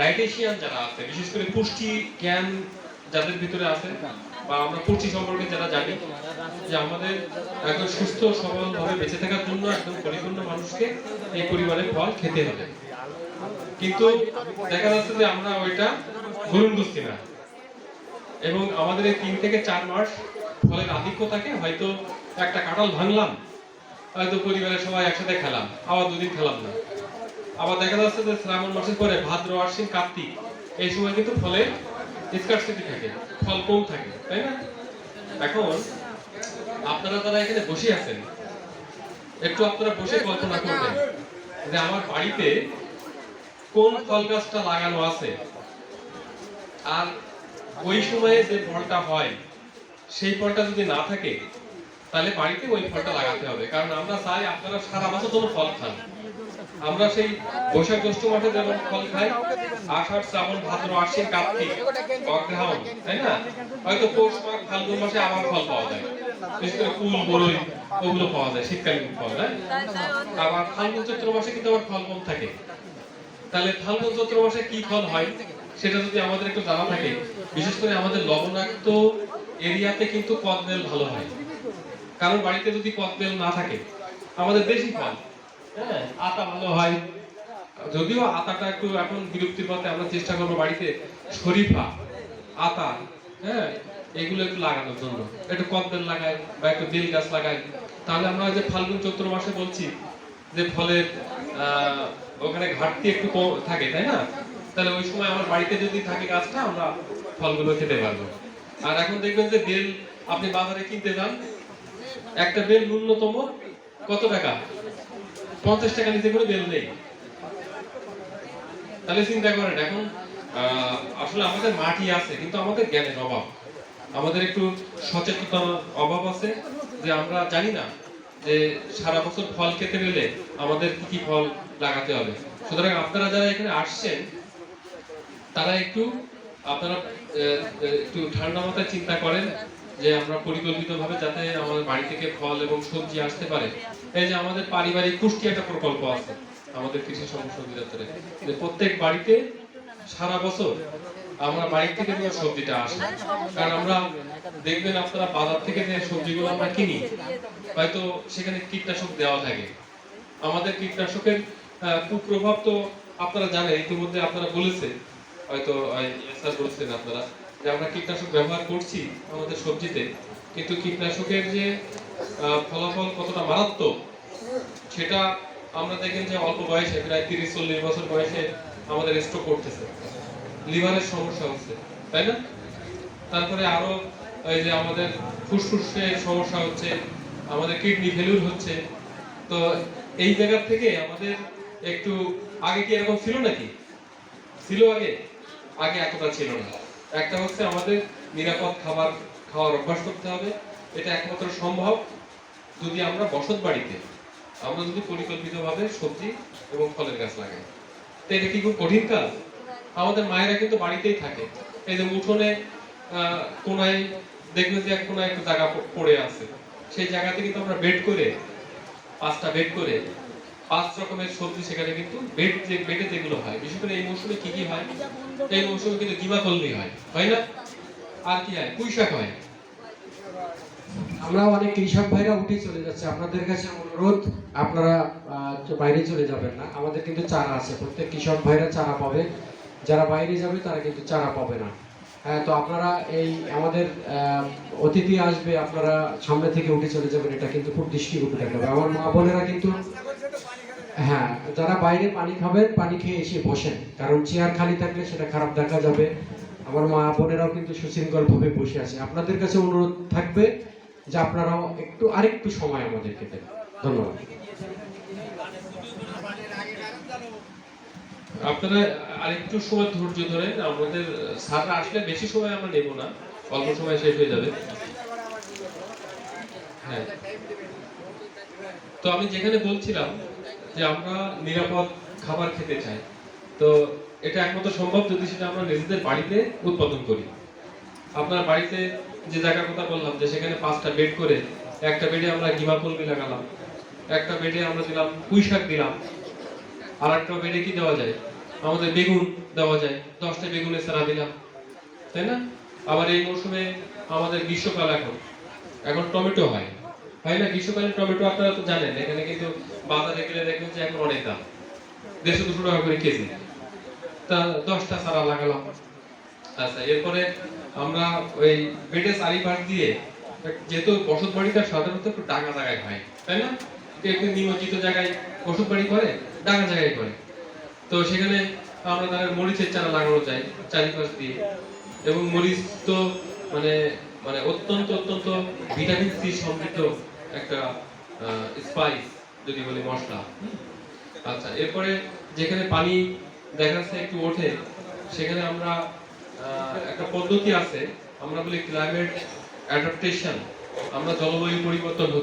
ডাইটেশিয়ান যারা আছে, বিশেষ করে পুষ্টি জ্ঞান যাদের ভিতরে আছে, বা আমরা পুষ্টি সম্পর্কে যারা জানি, যে আমাদের একদম সুস্থ বেঁচে থাকার জন্য একদম পরিপূর্ণ মানুষকে এই পরিমাণের ফল খেতে হবে। কিন্তু দেখা যাচ্ছে যে আমরা ওইটা করছি না। এবং আমাদের এই তিন থেকে চার মাস ফলের আধিক্য থাকে হয়তো একটা কাঁঠাল ভাঙলাম, হয়তো পরিবারের সবাই একসাথে খেলাম, আবার দুদিন খেলাম না। আবার দেখা যাচ্ছে যে শ্রাবণ মাসের পরে ভাদ্র, আশ্বিন, কার্তিক, এই সময় কিন্তু ফলের স্কারসিটি থাকে, ফল কম থাকে, তাই না? এখন আপনারা তারা এখানে বসে আছেন, একটু আপনারা বসে কল্পনা করবেন যে আমার বাড়িতে কোন ফল গাছটা লাগানো আছে? আর ওই সময়ে যে ফলটা হয়, সেই ফলটা যদি না থাকে, তাহলে বাড়িতে ওই ফলটা লাগাতে হবে। কারণ আমরা চাই আপনারা সারা বছর যেন ফল খান। আমরা সেই বৈশাখ জ্যৈষ্ঠ মাসে যেমন ফল খাই, আষাঢ়, শ্রাবণ, ভাদ্র, আশ্বিন, কার্তিক তাই না? হয়তো পৌষ মাঘ, ফাল্গুন মাসে আবার ফল পাওয়া যায়। কিন্তু আবার ফল কম থাকে। তাহলে ফাল্গুন কি ফল হয়, সেটা যদি আমাদের একটু জানা থাকে, বিশেষ করে আমাদের এরিয়াতে কিন্তু ভালো হয়। কারণ বাড়িতে যদি কদবেল না থাকে, আমাদের দেশি ফল হ্যাঁ আতা ভালো হয়। যদিও আতাটা একটু এখন বিলুপ্তির পথে আমরা চেষ্টা করব বাড়িতে শরীফা, আতা হ্যাঁ এগুলো একটু লাগানোর জন্য। একটু কদবেল লাগাই বা একটু বেল গাছ লাগাই। তাহলে আমরা যে ফাল্গুন চৈত্র মাসে বলছি যে ফলের ওখানে ঘাটতি একটু থাকে, তাই না? তাহলে ওই সময় আমার বাড়িতে যদি থাকে গাছটা, আমরা ফলগুলো খেতে পারব। আর এখন দেখবেন যে বেল আপনি বাজারে কিনতে যান, একটা বেল ন্যূনতম কত টাকা? পঞ্চাশ টাকা নিচে করে বেল নেই। তাহলে চিন্তা করেন, এখন আসলে আমাদের মাটি আছে, কিন্তু আমাদের জ্ঞানের অভাব। আমাদের একটু সচেতনতার অভাব আছে যে আমরা জানি না যে সারা বছর ফল খেতে গেলে আমাদের কি কি ফল লাগাতে হবে। সুতরাং আপনারা যারা এখানে আসছেন, তারা একটু, আপনারা একটু ঠান্ডা মাথায় চিন্তা করেন যে আমরা পরিকল্পিতভাবে যাতে আমাদের বাড়ি থেকে ফল এবং সবজি আসতে পারে, এই যে আমাদের পারিবারিক পুষ্টি একটা প্রকল্প আছে, আমাদের কৃষি সমস্যা অধিদপ্তরে, যে প্রত্যেক বাড়িতে সারা বছর আমরা বাড়ি থেকে নিয়ে সবজিটা আসে। কারণ আমরা দেখবেন আপনারা বাজার থেকে যে সবজিগুলো আমরা কিনি, হয়তো সেখানে কীটনাশক দেওয়া থাকে। আমাদের কীটনাশকের কুপ্রভাব তো আপনারা জানেন, ইতিমধ্যে আপনারা বলেছে হয়তো বলছেন আপনারা। যে আমরা কীটনাশক ব্যবহার করছি আমাদের সবজিতে, কিন্তু কীটনাশকের যে ফলাফল কতটা মারাত্মক, সেটা আমরা দেখেন যে অল্প বয়সে, প্রায় তিরিশ, চল্লিশ বছর বয়সে আমাদের স্ট্রোক করতেছে। লিভারের সমস্যা হচ্ছে, তাই না? তারপরে আরও এই যে আমাদের ফুসফুসের সমস্যা হচ্ছে, আমাদের কিডনি ফেলিউর হচ্ছে, তো এই জায়গা থেকে আমাদের একটু আগে কি এরকম ছিল নাকি? ছিল আগে? আগে এতটা ছিল না। একটা হচ্ছে আমাদের নিরাপদ খাবার খাওয়ার অভ্যাস করতে হবে। এটা একমাত্র সম্ভব যদি আমরা বসত বাড়িতে, আমরা যদি পরিকল্পিতভাবে সবজি এবং ফলের গাছ লাগাই। তো এটা কি খুব কঠিন কাজ? আমাদের মায়েরা কিন্তু বাড়িতেই থাকে। এই যে উঠোনে কোনায় দেখবেন যে এক কোনায় একটা জায়গা পড়ে আছে। সেই জায়গাতে কিন্তু আমরা বেড করে, পাঁচটা বেড করে পাঁচ রকমের সবজি সেখানে কিন্তু বেড যে যেগুলো হয়, বিশেষ করে এই মৌসুমে কি কি হয়? এই মৌসুমে কিন্তু কলমি হয় হয় না? আর কি হয়? পুঁই শাক হয়। আমরা অনেক কৃষক ভাইরা উঠে চলে যাচ্ছে। আপনাদের কাছে অনুরোধ, আপনারা বাইরে চলে যাবেন না। আমাদের কিন্তু চারা আছে। প্রত্যেক কৃষক ভাইরা চারা পাবে। যারা বাইরে যাবে, তারা কিন্তু চারা পাবে না। হ্যাঁ তো আপনারা এই আমাদের অতিথি আসবে, আপনারা সামনে থেকে উঠে চলে যাবেন। এটা কিন্তু খুব দৃষ্টিকটু দেখাবে। আমার মা বোনেরা কিন্তু হ্যাঁ যারা বাইরে পানি খাবেন পানি খেয়ে এসে বসেন। কারণ চেয়ার খালি থাকলে সেটা খারাপ দেখা যাবে। আমার মা বোনেরাও কিন্তু সুশৃঙ্খল ভাবে বসে আছে। আপনাদের কাছে অনুরোধ থাকবে যে আপনারাও একটু, আরেকটু সময় আমাদেরকে দেন। ধন্যবাদ। আপনারা আরেকটু সময় ধৈর্য ধরেন আমাদের স্যাররা আসলে বেশি সময় আমরা নেব না। অল্প সময় শেষ হয়ে যাবে। হ্যাঁ। তো আমি যেখানে বলছিলাম যে আমরা নিরাপদ খাবার খেতে চাই। তো এটা একমাত্র সম্ভব যদি সেটা আমরা নিজেদের বাড়িতে উৎপাদন করি। আপনার বাড়িতে যে জায়গার কথা বললাম, যে সেখানে পাঁচটা বেড করে একটা বেডে আমরা গিমা কলমি লাগালাম, একটা বেডে আমরা দিলাম পুঁই শাক দিলাম আর একটা বেডে কি দেওয়া যায়? আমাদের বেগুন দেওয়া যায়, দশটা বেগুনের চারা দিলাম, তাই না? আবার এই মৌসুমে আমাদের গ্রীষ্মকাল এখন এখন টমেটো হয়। হয় না? গ্রীষ্মকালীন টমেটো আপনারা তো জানেন, এখানে কিন্তু বাজারে গেলে দেখবেন যে এখন অনেক দাম। দেড়শো, দুশো টাকা করে কেজি। তা দশটা চারা লাগালাম। আচ্ছা এরপরে আমরা ওই বেডে চারিপাশ দিয়ে, যেহেতু বসত বাড়িটা সাধারণত একটু ডাঙা জায়গায় হয়, তাই না? একটু নিমজ্জিত জায়গায় বসত বাড়ি করে, ডাঙা জায়গায় করে। তো সেখানে আমরা তাদের মরিচের চারা লাগানো যায়, চারিপাশ দিয়ে। এবং মরিচ তো মানে মানে অত্যন্ত অত্যন্ত ভিটামিন সি সমৃদ্ধ একটা স্পাইস যদি বলি মশলা। আচ্ছা এরপরে যেখানে পানি দেখা যাচ্ছে একটু ওঠে, সেখানে আমরা একটা পদ্ধতি আছে। আমরা বলি ক্লাইমেট অ্যাডাপ্টেশন আমরা জলবায়ু পরিবর্তন